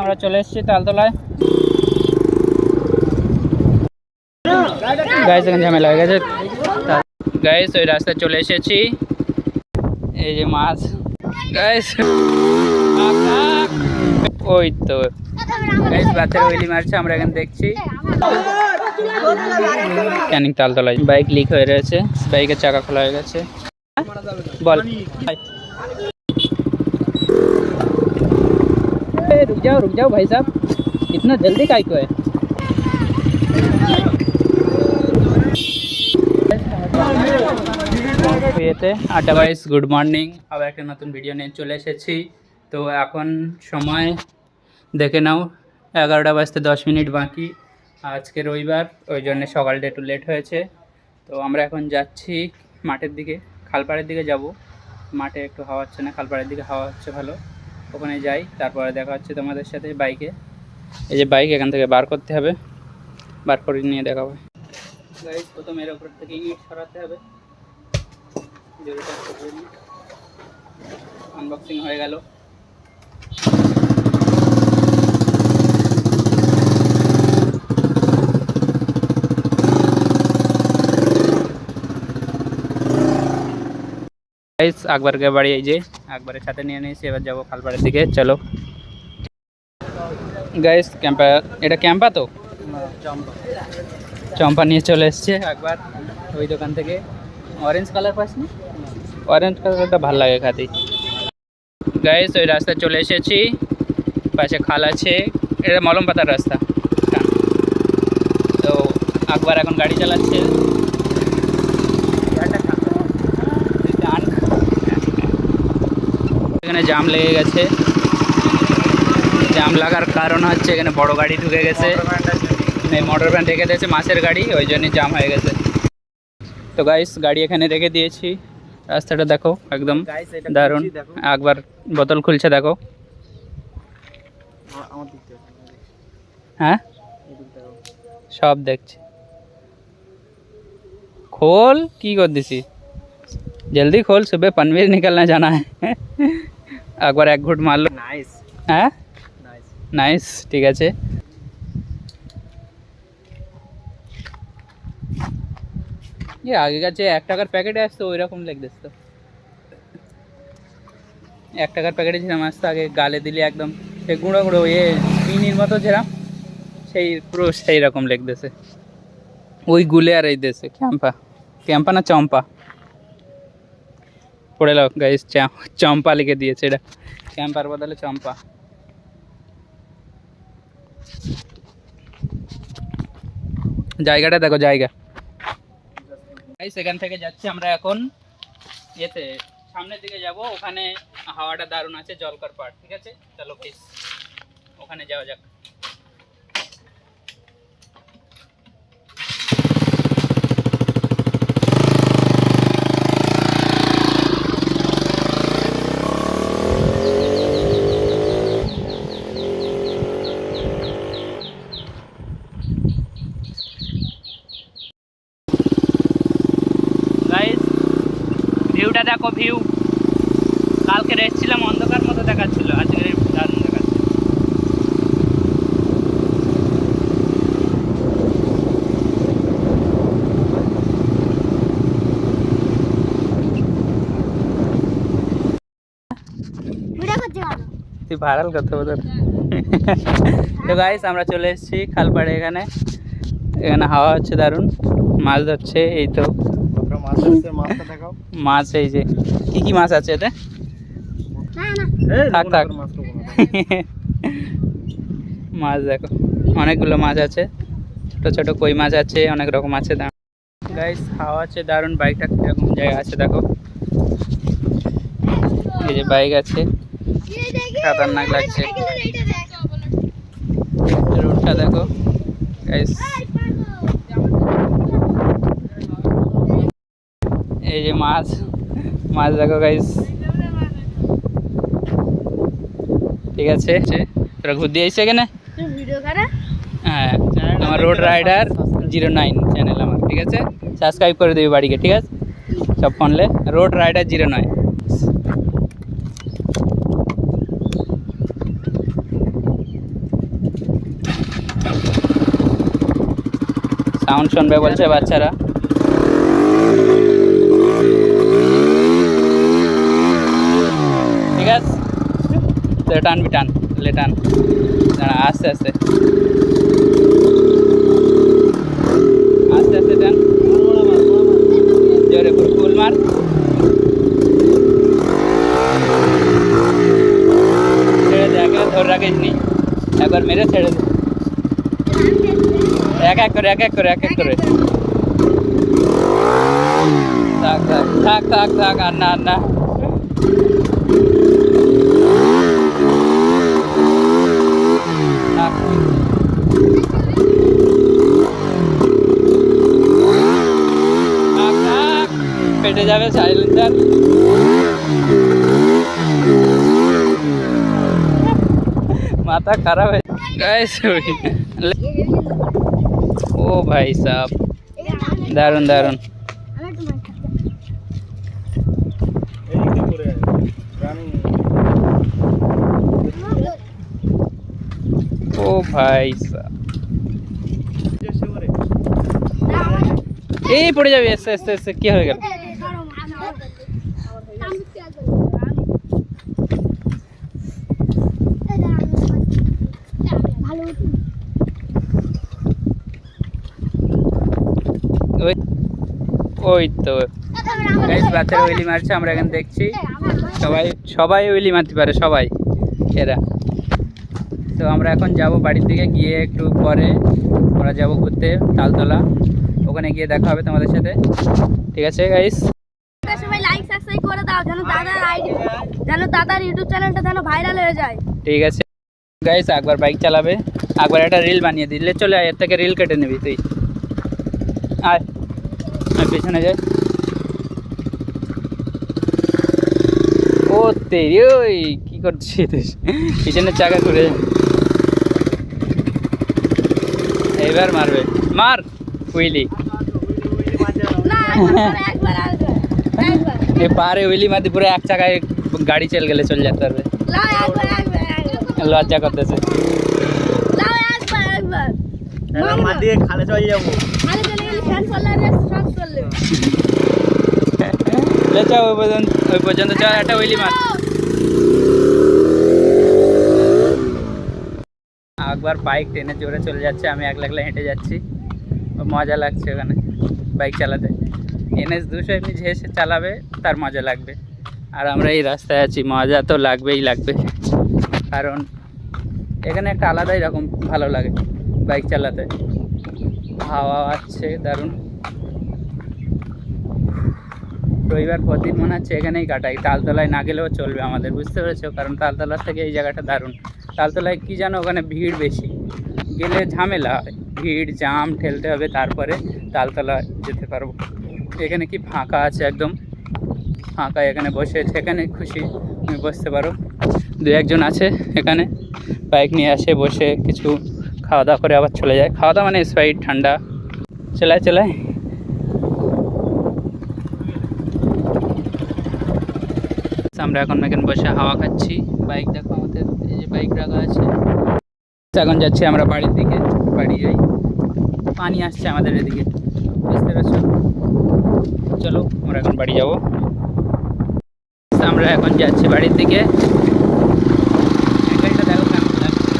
আমরা চলে এসেছি তালতলায়। গাইস এখানে ঝামেলা হয়ে গেছে। গাইস ওই রাস্তায় চলে এসেছি। এই যে মাছ। গাইস ওই তো। গাইস বাচ্চারা ওইলি মারছে, আমরা এখানে দেখছি। ক্যানিং তালতলায়। বাইক লিক হয়ে রয়েছে। বাইকের চাকা খোলা হয়ে গেছে। বল। ए, रुक जाओ रुक जाओ भाई साहब इतना जल्दी काय को है বিয়েতে আড্ডা গাইস গুড মর্নিং আবার একটা নতুন ভিডিও নিয়ে চলে এসেছি তো এখন সময় দেখে নাও এগারোটা বাজতে দশ মিনিট বাকি আজকে রবিবার ওই জন্য সকালটা একটু লেট হয়েছে তো আমরা এখন যাচ্ছি মাঠের দিকে খালপাড়ের দিকে যাব মাঠে একটু হাওয়া হচ্ছে না খালপাড়ের দিকে হাওয়া হচ্ছে ভালো ওখানে যাই, তারপরে দেখা হচ্ছে তোমাদের সাথে বাইকে এই যে বাইক এখান থেকে বার করতে হবে, বার করে নিয়ে দেখাবো। গাইজ প্রথম এর উপর থেকে ইট সরাতে হবে। আনবক্সিং হয়ে গেল। গাইস আকবরকে বাড়ি, এই যে আকবরের সাথে নিয়ে নিয়েছি এবার যাব খালপাড়ের দিকে চলো। গাইস ক্যাম্পা এটা ক্যাম্পা তো? চম্পা। নিয়ে চলে এসছে একবার ওই দোকান থেকে। অরেঞ্জ কালার পাস না? অরেঞ্জ কালারটা ভালো লাগে খাতে। গাইস ওই রাস্তায় চলে এসেছি পাশে খাল আছে এটা মলম পাতার রাস্তা। তো আকবর এখন গাড়ি চালাচ্ছে। এখানে জাম লেগে গেছে জাম লাগার কারণ হচ্ছে এখানে বড় গাড়ি ঢুকে গেছে এই মোটর ভ্যান রেখে দিয়েছে মাছের গাড়ি ওই জন্যই জাম হয়ে গেছে তো গাইস গাড়ি এখানে রেখে দিয়েছি রাস্তাটা দেখো একদম দারুণ একবার বোতল খুলছে দেখো হ্যাঁ সব দেখছি खोल की कर दिसी जल्दी खोल सुबह पनवीर निकलना जाना है একবার এক ঘুট মারলো। নাইস হ্যাঁ? নাইস নাইস ঠিক আছে। এ আগে কাছে এক টাকার প্যাকেটে আসতো ওই রকম লেগেছে তো এক টাকার প্যাকেটে ছিলাম আসতো আগে গালে দিলে একদম সে গুঁড়ো গুঁড়ো এ মিনির মতো যেরাম সেই পুরো সেই রকম লেগতেছে। ওই গুলে আর এই দেশে ক্যাম্পা। ক্যাম্পা না চম্পা? পড়ে লাও গাইস চম্পা লিখে দিয়েছে এটা ক্যাম্পার বদলে চম্পা জায়গাটা দেখো জায়গা এই সেখান থেকে যাচ্ছি আমরা এখন ইয়েতে সামনের দিকে যাব ওখানে হাওয়াটা দারুণ আছে জলকর পাড় ঠিক আছে চলো প্লিজ ওখানে যাওয়া যাক গাইস ভিউটা দেখো ভিউ কালকে এসেছিলাম অন্ধকার মতো দেখাচ্ছিল আজকে দারুণ দেখাচ্ছে ভিডিও করতে পারো তুই ভাইরাল করতে হবে তো গাইস আমরা চলে এসেছি খালপাড়ে এখানে। এখানে হাওয়া হচ্ছে দারুণ মাছ ধরছে এই তো। মাছ এই যে। কি কি মাছ আছে এতে? থাক, থাক। মাছ দেখো অনেকগুলো মাছ আছে। ছোট ছোট কই মাছ আছে অনেক রকম আছে গাইস হাওয়া আছে দারুণ বাইকটা কীরকম জায়গা আছে দেখো। এই যে বাইক আছে। খতরনাক লাগছে রোডটা দেখো গাইস এই যে মাছ মাছ দেখো গাইস ঠিক আছে তোরা ঘুর দিয়ে এসছে এখানে তুই ভিডিও করা হ্যাঁ আমার road rider zero nine channel আমার ঠিক আছে সাবস্ক্রাইব করে দিবি বাড়িকে ঠিক আছে সব ফোনলে রোড রাইডার জিরো নয় সাউন্ড শুনবে বলছে বাচ্চারা। ঠিক আছে? তো টানবি টান লে টান। দাঁড়া, আস্তে আস্তে। আস্তে আস্তে টান। জোরে ফুল মার। ছেড়ে দে ধরে রাখিস নি। একবার মেরে ছেড়ে দে। এক এক করে, এক এক করে, এক এক করে। থাক থাক থাক থাক থাক, আর না আর না। পেটে যাবে সাইলেন্সার মাথা খারাপ হয়ে গাইস ও ভাই সাহ করে রানিং ও ভাই সাহ এই পড়ে যাবে, এসে এসে এসে, কি হয়ে গেল ভালো ওই ওই তো গাইস বাচ্চারা ওইলি মারছে আমরা এখানে দেখছি। সবাই সবাই ওইলি মারতে পারে সবাই এরা। তো আমরা এখন যাব বাড়ির দিকে গিয়ে একটু পরে আমরা যাব ঘুরতে তালতলা। ওখানে গিয়ে দেখা হবে তোমাদের সাথে। ঠিক আছে গাইস হয়ে ঠিক আছে। গাইস একবার বাইক চালাবে। একবার একটা রিল বানিয়ে দিলে চলে আয় এর থেকে রিল কেটে নিবি তুই। আয়। পেছনে যায়। ও তেরি ওই কি করছিস পিছনে চাকা ঘুরে এবার মারবে। মার উইলি না একবার একবার একবার একবার। এ পারে উইলি মারতে পুরো এক চাকায় গাড়ি চল গেলে চলে যেতে পারবে লজ্জা করতেছে। খালে চলে যাব। ওই পর্যন্ত ওই পর্যন্ত একটা উইলি মার একবার বাইক টেনে জোরে চলে যাচ্ছে আমি এক লাগলে হেঁটে যাচ্ছি। মজা লাগছে ওখানে বাইক চালাতে। এনএস দুশো এমনি যে সে চালাবে তার মজা লাগবে। আর আমরা এই রাস্তায় আছি মজা তো লাগবেই লাগবে। কারণ এখানে একটা আলাদাই রকম ভালো লাগে বাইক চালাতে। হাওয়া আছে দারুণ। রবিবার প্রতিদিন মনে হচ্ছে এখানেই কাটাই। তালতলায় না গেলেও চলবে আমাদের, বুঝতে পেরেছ? কারণ তালতলার থেকে এই জায়গাটা দারুণ। তালতলায় কী জানো, ওখানে ভিড় বেশি। গেলে ঝামেলা ভিড় জাম ঠেলতে হবে, তারপরে তালতলা যেতে পারব। এখানে কি ফাঁকা আছে একদম? ফাঁকা এখানে বসে সেখানে খুশি। তুমি বসতে পারো। দু একজন আছে এখানে। বাইক নিয়ে আসে, বসে কিছু খাওয়া দাওয়া করে আবার চলে যায়। খাওয়া দাওয়া মানে স্প্রাইট, ঠান্ডা। চলায় চলায় আমরা এখন এখানে বসে হাওয়া খাচ্ছি। বাইক দেখো আমাদের, এই যে বাইক রাখা আছে। এখন যাচ্ছি আমরা বাড়ির দিকে, বাড়ি যাই। পানি আসছে আমাদের এদিকে। বুঝতে পারছ? চলো, আমরা এখন বাড়ি যাব। আমরা এখন যাচ্ছি বাড়ির দিকে এই গাড়িটা দেখো কেমন লাগছে।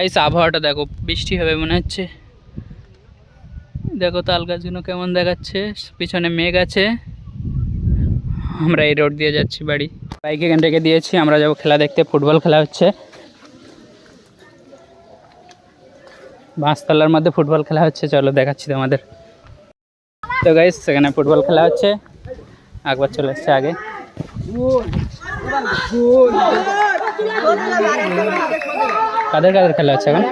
গাইস আবহাওয়াটা দেখো, বৃষ্টি হবে মনে হচ্ছে। দেখো তাল গাছগুলো কেমন দেখাচ্ছে, পিছনে মেঘ আছে। আমরা এই রোড দিয়ে যাচ্ছি বাড়ি। বাইক এখান রেখে দিয়েছি, আমরা যাব খেলা দেখতে, ফুটবল খেলা হচ্ছে। বাঁশতলার মধ্যে ফুটবল খেলা হচ্ছে, চলো দেখাচ্ছি তোমাদের। তো গাইস সেখানে ফুটবল খেলা হচ্ছে। একবার চলে এসছে আগে। কাদের কাদের খেলা আছে এখন?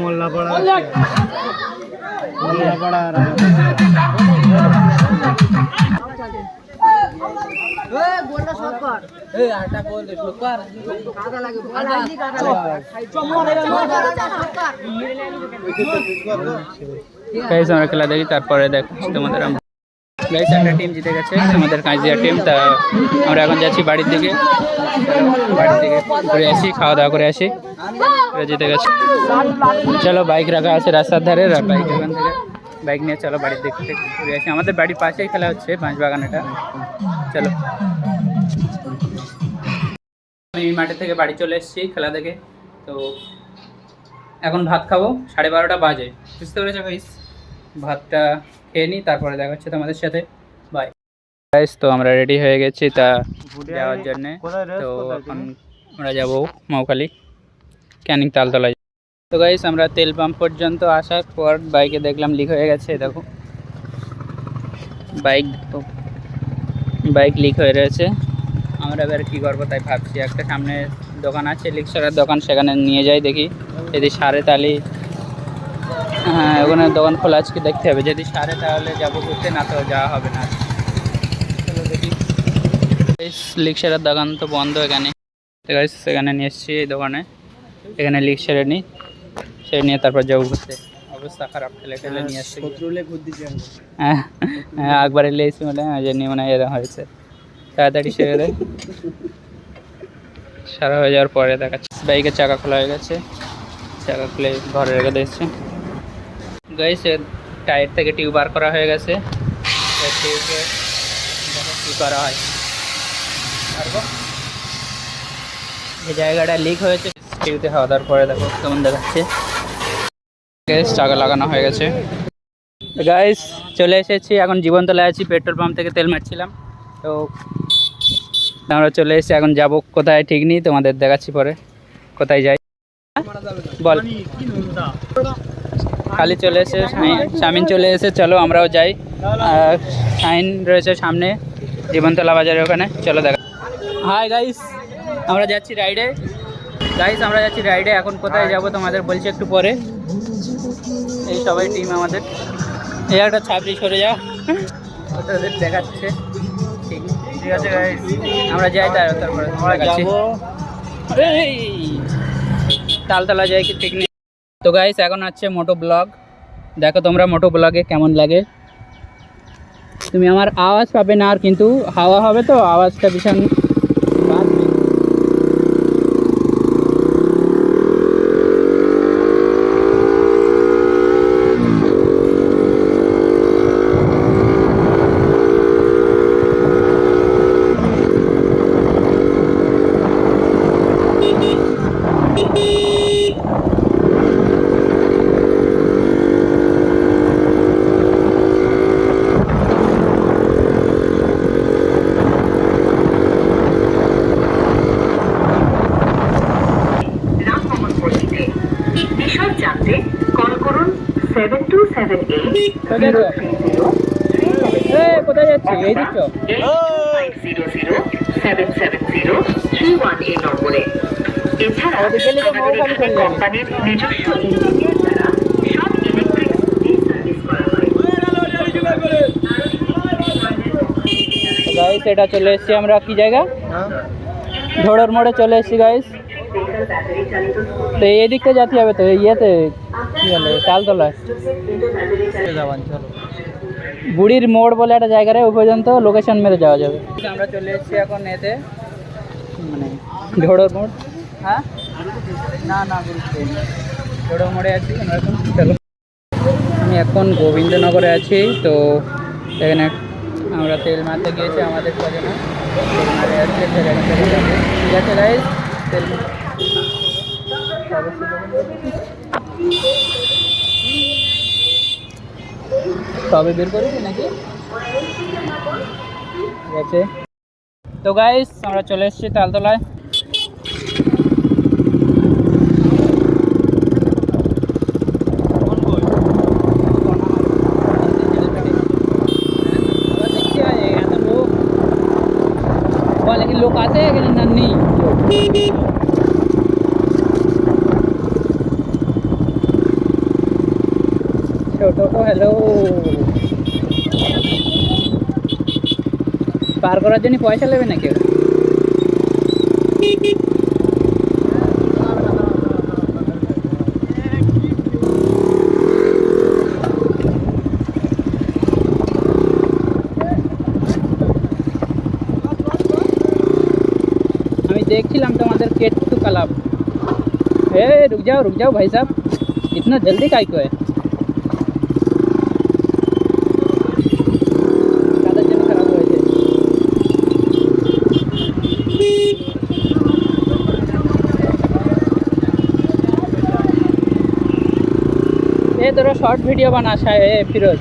মোল্লাপাড়া। মোল্লাপাড়া আমরা খেলা দেখি তারপরে দেখাচ্ছি তোমাদের গাইস একটা টিম জিতে গেছে, আমাদের কাজিয়া টিম তা আমরা এখন যাচ্ছি বাড়ির দিকে। বাড়ির দিকে ঘুরে আসি খাওয়া দাওয়া করে আসি জিতে গেছে। চলো বাইক রাখা আছে রাস্তার ধারে বাইক ওখান থেকে বাইক নিয়ে চলো বাড়ির দিক থেকে ঘুরে আসি। আমাদের বাড়ির পাশেই খেলা হচ্ছে, বাঁশবাগান এটা। চলো। আমি এই মাঠে থেকে বাড়ি চলে এসেছি খেলা দেখে। তো এখন ভাত খাব, সাড়ে বারোটা বাজে। বুঝতে পেরেছ গাইস ভাতটা খেয়ে নিই তারপরে দেখা হচ্ছে তোমাদের সাথে। বাই গাইস তো আমরা রেডি হয়ে গেছি তা যাওয়ার জন্যে। তো এখন আমরা যাব মৌখালি ক্যানিং তালতলায়। তো গাইস আমরা তেল পাম্প পর্যন্ত আসার পর বাইকে দেখলাম লিক হয়ে গেছে দেখো। বাইক বাইক লিক হয়ে রয়েছে। আমরা এবার কী করব তাই ভাবছি একটা সামনে দোকান আছে লিক্সারের দোকান সেখানে নিয়ে যাই দেখি। যদি সারে তাহলে হ্যাঁ ওখানে দোকান খোলা আজকে দেখতে হবে। যদি সারে তাহলে যাব ঘুরতে না তো যাওয়া হবে না। লিক্সারের দোকান তো বন্ধ এখানে। সেখানে নিয়ে এসেছি এই দোকানে। এখানে লিক সেরে নিই সেরে নিয়ে তারপর যাব ঘুরতে। অবস্থা খারাপ ঠেলে ঠেলে নিয়ে দিচ্ছি আমি হ্যাঁ হ্যাঁ একবার এসে বলে ওই জন্য মানে এরকম হয়েছে। তাড়াতাড়ি সেরে সারা হয়ে যাওয়ার পরে দেখাচ্ছে। বাইকের চাকা খোলা হয়ে গেছে। চাকা খুলে ঘরে রেখে দিয়েছে। গাইছে টায়ার থেকে টিউব বার করা হয়ে গেছে। এবার দেখো কী করা হয়। এই জায়গাটা লিক হয়েছে। টিউতে হাওয়া দেওয়ার পরে দেখো কেমন দেখাচ্ছে। গ্যাস চাকা লাগানো হয়ে গেছে। গাইস, চলে এসেছি। এখন জীবনতলায় আছি, পেট্রোল পাম্প থেকে তেল মারছিলাম। তো আমরা চলে এসেছি এখন যাব কোথায় ঠিক নেই, তোমাদের দেখাচ্ছি পরে। কোথায় যাই। বল। খালি চলে এসে শামিন চলে এসে চলো আমরাও যাই। শাইন রয়েছে সামনে জীবনতলা বাজারের ওখানে চলো দেখা। হাই গাইস আমরা যাচ্ছি রাইডে গাইস আমরা যাচ্ছি রাইডে এখন কোথায় যাব তোমাদের বলছি একটু পরে। এই সবাই টিম আমাদের। এই একটা ছাবড়ি সরে যা। ওদের দেখাচ্ছে। ঠিক আছে গাইস আমরা যাই তার তারপরে তালতলা যাই কি ঠিক নেই। তো গাইস এখন আছে মোটো ব্লগ। দেখো তোমরা মোটো ব্লগে কেমন লাগে। তুমি আমার আওয়াজ পাবে না আর, কিন্তু হাওয়া হবে তো, আওয়াজটা ভীষণ বিষয় কল করুন সেভেন টু সেভেন এইট কোথায় যাচ্ছ? এই, কোথায় যাচ্ছি? এই দিচ্ছ? Zero zero seven seven zero three one এই নম্বরে। এছাড়া আমাদের গেলে তো আমাদের মৌখালি চলে এখানে কোম্পানির নিজস্ব ইঞ্জিনিয়ার দ্বারা সব ইলেকট্রিক সার্ভিস করা হয়। গাইস এটা চলে এসেছি আমরা কি জায়গা? ধোড়র মোড়ে চলে এসেছি গাইস ব্যাটারি চালিত তো এই দিকটা যেতে হবে তো ইয়েতে কি বলে চলো বুড়ির মোড় বলে একটা জায়গা রে ওই পর্যন্ত লোকেশন মেরে যাওয়া যাবে। আমরা চলে এসেছি এখন এতে মানে ঢোড়র মোড়। হ্যাঁ? না না বুঝতে ঢোড়র মোড়ে আছি আমরা এখন চলো। আমি এখন গোবিন্দনগরে আছি তো এখানে আমরা তেল মারতে গিয়েছি আমাদের কজনে। তেল মারে আসছে। ঠিক আছে গাইজ তেল তবে বের করেছি নাকি? ঠিক আছে তো গাইস আমরা চলে এসেছি তালতলায়। লোক আছে না নেই दोस्तों को हेलो पार कर पैसा ले ना क्या देख लम तुम्हारा केट क्यों रुक जाओ रुक जाओ भाई साहब इतना जल्दी काई को है শর্ট ভিডিও বানাস ফিরোজ।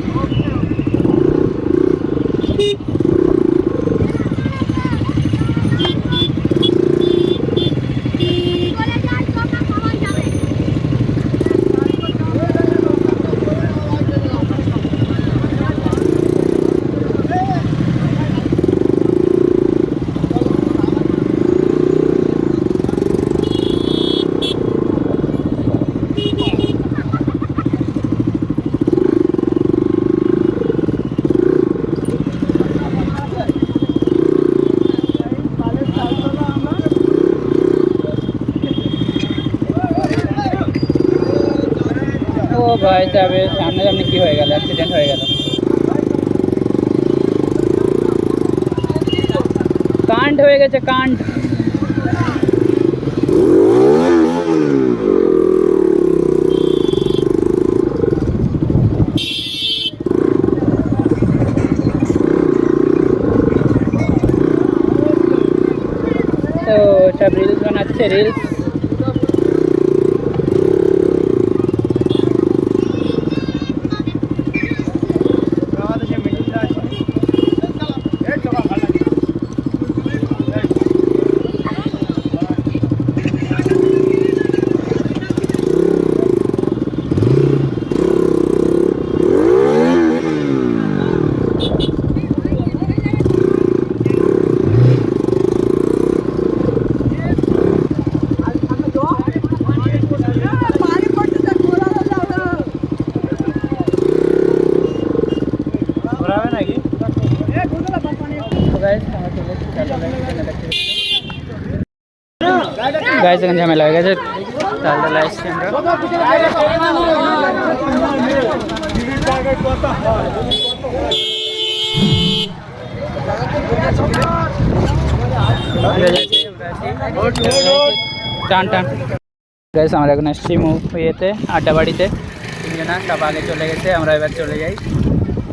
ভাই যাবে সামনে সামনে কি হয়ে গেল? অ্যাক্সিডেন্ট হয়ে গেল। কাণ্ড হয়ে গেছে, কাণ্ড। তো সব রিলস বানাচ্ছে রিলস আমাদের যে মিটিংটা আছে এই চলা ভালো ঘোরাবে নাকি গাইজ এখন ঝামেলা হয়ে গেছে। তাহলে আমরা। টান টান। গাইজ আমরা এখন মুভ ইয়েতে আড্ডা বাড়িতে। তিনজনা সব আগে চলে গেছে, আমরা এবার চলে যাই।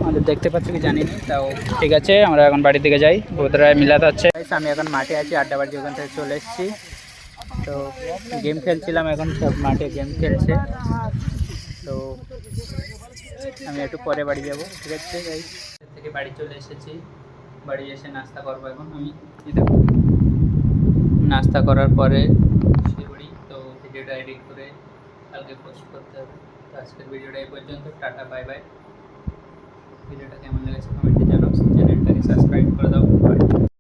আমাদের দেখতে পাচ্ছ কি জানি তাও ঠিক আছে, আমরা এখন বাড়ির দিকে যাই। বোধরায় মিলাত আছে। আমি এখন মাঠে আছি, আড্ডা বাড়ি ওখান থেকে চলে এসেছি। তো গেম খেলছিলাম এখন, সব মাঠে গেম খেলছে। তো আমি একটু পরে বাড়ি যাব। ঠিক আছে? থেকে বাড়ি চলে এসেছি। বাড়ি এসে নাস্তা করব এখন আমি। নাস্তা করার পরে শিউড়ি তো ভিডিওটা এডিট করে কালকে পোস্ট করতে হবে। তো আজকের ভিডিওটা এই পর্যন্ত। Tata, bye bye. ভিডিওটা কেমন লেগেছে কমেন্টে জানাও। চ্যানেলটাকে সাবস্ক্রাইব করে দাও।